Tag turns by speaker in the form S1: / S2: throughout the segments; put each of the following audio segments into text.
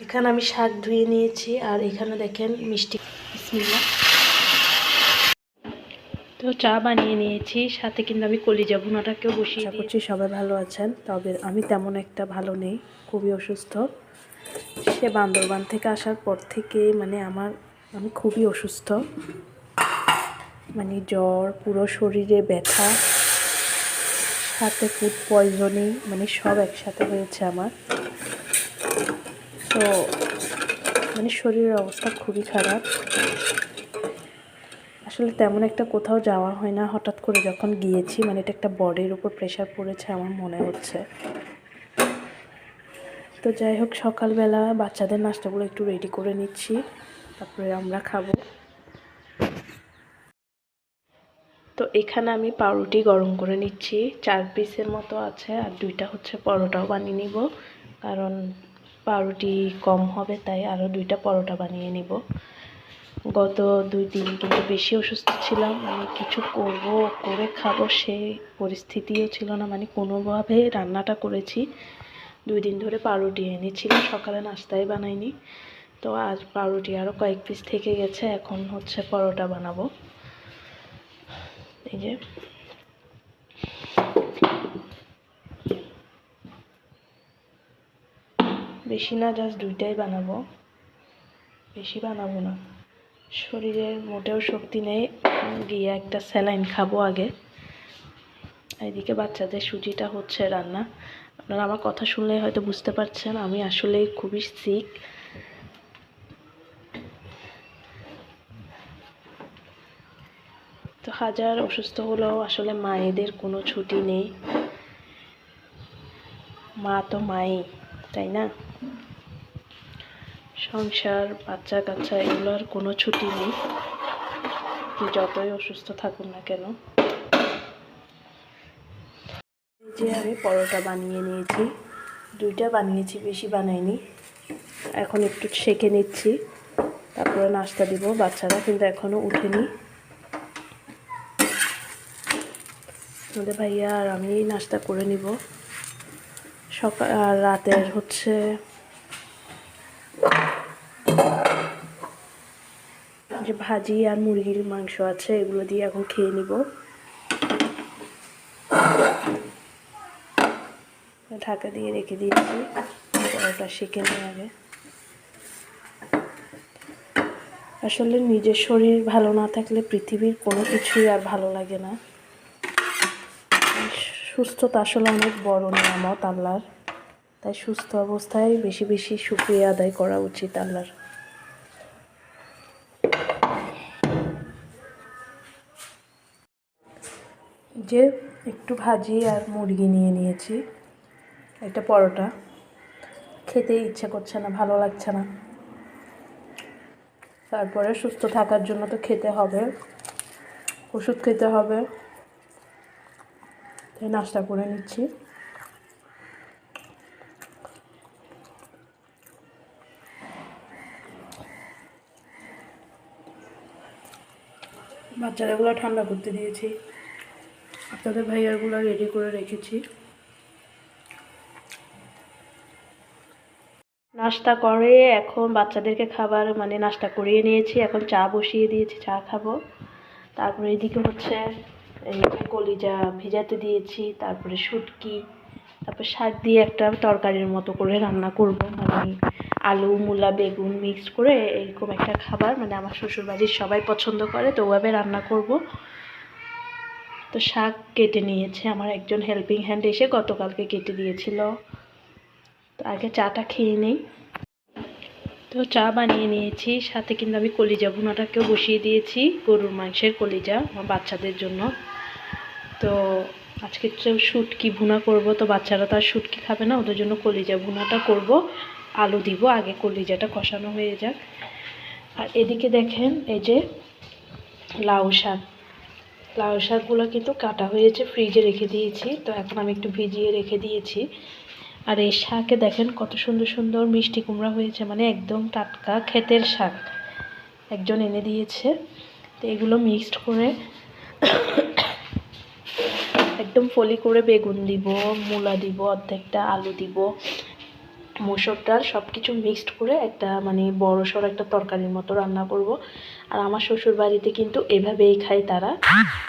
S1: এখানে আমি শাক ধুয়ে নিয়েছি আর এখানে দেখেন মিষ্টি। তো চা বানিয়ে নিয়েছি সাথে কিন্তু আমি কলিজা ভুনাটাকেও বসিয়ে করছি সবাই ভালো আছেন তবে আমি তেমন একটা ভালো নেই খুবই অসুস্থ। সে বান্দরবান থেকে আসার পর থেকে মানে আমার আমি খুবই অসুস্থ। মানে জ্বর পুরো শরীরে ব্যথা সাথে ফুড পয়জনিং মানে সব একসাথে হয়েছে আমার। তো মানে শরীরের অবস্থা খুবই খারাপ। আসলে তেমন একটা কোথাও যাওয়া হয় না। হঠাৎ করে যখন গিয়েছি মানে এটা একটা বডির উপর প্রেশার পড়েছে আমার মনে হচ্ছে। তো যাই হোক, সকালবেলা বাচ্চাদের নাস্তাগুলো একটু রেডি করে নিচ্ছি। তারপরে আমরা খাব। তো এখানে আমি পাউরুটি গরম করে নিচ্ছি। চার পিসের মতো আছে, আর দুইটা হচ্ছে পরোটাও বানিয়ে নিব। কারণ পাউরুটি কম হবে, তাই আরও দুইটা পরোটা বানিয়ে নিব। গত দুই দিন কিন্তু বেশি অসুস্থ ছিলাম মানে কিছু করব, করে খাব সেই পরিস্থিতিও ছিল না মানে কোনোভাবে রান্নাটা করেছি। দুই দিন ধরে পাউরুটি এনেছিলাম, সকালে নাস্তায় বানাইনি। তো আজ পাউরুটি আরও কয়েক পিস থেকে গেছে, এখন হচ্ছে পরোটা বানাবো। এই যে। বেশি না জাস্ট দুইটাই বানাবো। বেশি বানাবো না। শরীরের মোটেও শক্তি নেই। গিয়ে একটা স্যালাইন খাব আগে। এদিকে বাচ্চাদের সুজিটা হচ্ছে রান্না। আপনারা আমার কথা শুনলে হয়তো বুঝতে পারছেন, আমি আসলে খুবই সিক তো হাজার অসুস্থ হলেও আসলে মায়েদের কোনো ছুটি নেই। মা তো মাই। তাই না? সংসার বাচ্চা কাচ্চা এগুলোর কোনো ছুটি নেই। যতই অসুস্থ থাকুন না কেন। যে আমি পরোটা বানিয়ে নিয়েছি। দুইটা বানিয়েছি, বেশি বানাইনি। এখন একটু সেঁকে নিচ্ছি। তারপরে নাস্তা দিব বাচ্চারা, কিন্তু এখনও উঠেনি। আমাদের ভাইয়া আর আমি নাস্তা করে নিব। সকাল রাতের হচ্ছে যে ভাজি আর মুরগির মাংস আছে, এগুলো দিয়ে এখন খেয়ে নিব। ঢাকা দিয়ে রেখে দিয়েছি, পরোটা শিখে নিই আগে। আসলে নিজের শরীর ভালো না থাকলে পৃথিবীর কোনো কিছুই আর ভালো লাগে না। সুস্থতা আসলে অনেক বড় নিয়ামত আল্লাহর। তাই সুস্থ অবস্থায় বেশি বেশি শুক্রিয়া আদায় করা উচিত আল্লাহর। যে একটু ভাজি আর মুরগি নিয়ে নিয়েছি, একটা পরোটা। খেতে ইচ্ছে করছে না, ভালো লাগছে না। তারপরে সুস্থ থাকার জন্য তো খেতে হবে, ওষুধ খেতে হবে। নাস্তা করে নিচ্ছি। বাচ্চারাগুলো ঠান্ডা করতে দিয়েছি। আপনাদের ভাইয়ারগুলো রেডি করে রেখেছি। নাস্তা করে এখন বাচ্চাদেরকে খাবার মানে নাস্তা করিয়ে নিয়েছি। এখন চা বসিয়ে দিয়েছি, চা খাব। তারপরে এদিকে হচ্ছে এই কলিজা ভেজাতে দিয়েছি, তারপরে শুটকি, তারপর শাক দিয়ে একটা তরকারির মতো করে রান্না করব। মানে আলু, মূলা, বেগুন মিক্স করে এরকম একটা খাবার। মানে আমার শ্বশুরবাড়ির সবাই পছন্দ করে, তো ওভাবে রান্না করব। তো শাক কেটে নিয়েছে আমার একজন হেল্পিং হ্যান্ড এসে, গতকালকে কেটে দিয়েছিল। তো আগে চাটা খেয়ে নেই। তো চা বানিয়ে নিয়েছি, সাথে কিন্তু আমি কলিজা ভুনাটাকেও বসিয়ে দিয়েছি, গরুর মাংসের কলিজা আমার বাচ্চাদের জন্য। তো আজকে শুটকি ভুনা করব, তো বাচ্চারা তো আর শুটকি খাবে না, ওদের জন্য কলিজা ভুনাটা করব। আলু দিব, আগে কলিজাটা কষানো হয়ে যাক। আর এদিকে দেখেন, এই যে লাউ শাক। লাউ শাকগুলো কিন্তু কাটা হয়েছে, ফ্রিজে রেখে দিয়েছি, তো এখন আমি একটু ভিজিয়ে রেখে দিয়েছি। আর এই শাকে দেখেন কত সুন্দর সুন্দর মিষ্টি কুমড়া হয়েছে মানে একদম টাটকা ক্ষেতের শাক। একজন এনে দিয়েছে। তো এগুলো মিক্সড করে একদম ফলি করে বেগুন দিব, মূলা দিব, অর্ধেকটা আলু দিব। মসুর ডাল সব কিছু মিক্সড করে একটা মানে বড় সড়ো একটা তরকারির মতো রান্না করব। আর আমার শ্বশুর বাড়িতে কিন্তু এভাবেই খায় তারা।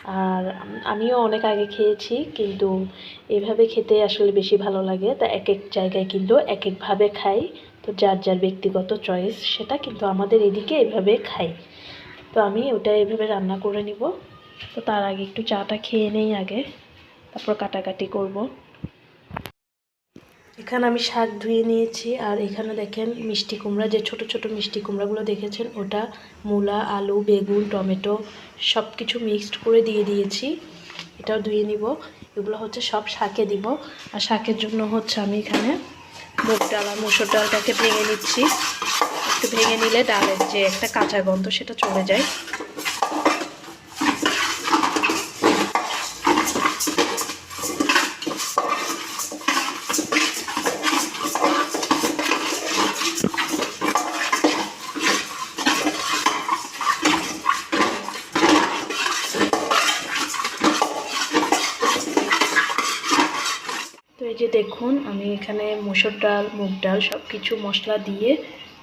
S1: আর আমিও অনেক আগে খেয়েছি, কিন্তু এভাবে খেতে আসলে বেশি ভালো লাগে। তা এক এক জায়গায় কিন্তু এক একভাবে খাই। তো যার যার ব্যক্তিগত চয়েস সেটা কিন্তু আমাদের এদিকে এভাবে খাই তো আমি ওটা এভাবে রান্না করে নিব। তো তার আগে একটু চাটা খেয়ে নেই আগে। তারপর কাটাকাটি করব। এখানে আমি শাক ধুয়ে নিয়েছি আর এখানে দেখেন মিষ্টি কুমড়া, যে ছোট ছোট মিষ্টি কুমড়াগুলো দেখেছেন, ওটা মূলা, আলু, বেগুন, টমেটো সব কিছু মিক্সড করে দিয়ে দিয়েছি। এটাও ধুয়ে নিব। এগুলো হচ্ছে সব শাকে দিব। আর শাকের জন্য হচ্ছে আমি এখানে মুগ ডাল আর মুসুর ডালটাকে ভেঙে নিচ্ছি। একটু ভেঙে নিলে ডালের যে একটা কাঁচা গন্ধ সেটা চলে যায় তো এই যে দেখুন, আমি এখানে মুসুর ডাল, মুগ ডাল সব কিছু মশলা দিয়ে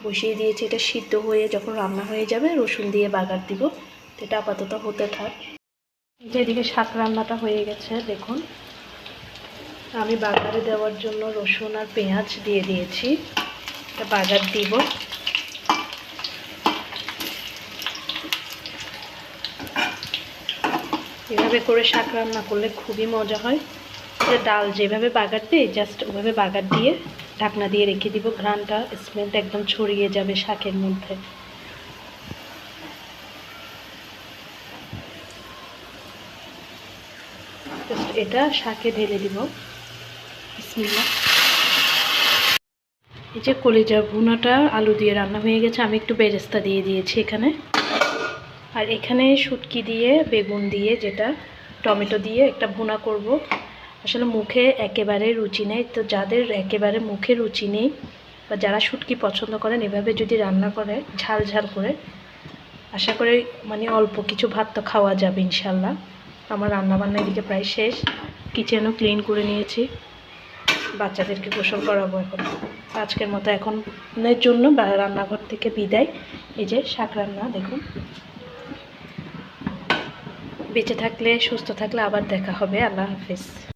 S1: বসিয়ে দিয়েছি। এটা সিদ্ধ হয়ে যখন রান্না হয়ে যাবে, রসুন দিয়ে বাগার দিব। এটা আপাতত হতে থাক। যে এদিকে শাক রান্নাটা হয়ে গেছে, দেখুন। আমি বাগারে দেওয়ার জন্য রসুন আর পেঁয়াজ দিয়ে দিয়েছি। এটা বাগার দিব। এভাবে করে শাক রান্না করলে খুবই মজা হয়। যে ডাল যেভাবে বাগার দিই জাস্ট ওভাবে বাগার দিয়ে ঢাকনা দিয়ে রেখে দিব। ঘ্রানটা স্মেলটা একদম ছড়িয়ে যাবে শাকের মধ্যে। এটা শাকে ঢেলে দিব। এই যে কলিজা ভুনাটা আলু দিয়ে রান্না হয়ে গেছে, আমি একটু বেরেস্তা দিয়ে দিয়েছি এখানে। আর এখানে শুটকি দিয়ে, বেগুন দিয়ে যেটা, টমেটো দিয়ে একটা ভুনা করব। আসলে মুখে একেবারে রুচি নেই। তো যাদের একেবারে মুখে রুচি নেই বা যারা শুটকি পছন্দ করেন, এভাবে যদি রান্না করে, ঝাল ঝাল করে, আশা করি মানে অল্প কিছু ভাত তো খাওয়া যাবে ইনশাল্লাহ আমার রান্নাবান্না এদিকে প্রায় শেষ। কিচেনও ক্লিন করে নিয়েছি। বাচ্চাদেরকে গোসল করাবো এখন। আজকের মতো এখন জন্য রান্নাঘর থেকে বিদায়। এই যে শাক রান্না, দেখুন। বেঁচে থাকলে, সুস্থ থাকলে আবার দেখা হবে। আল্লাহ হাফিজ।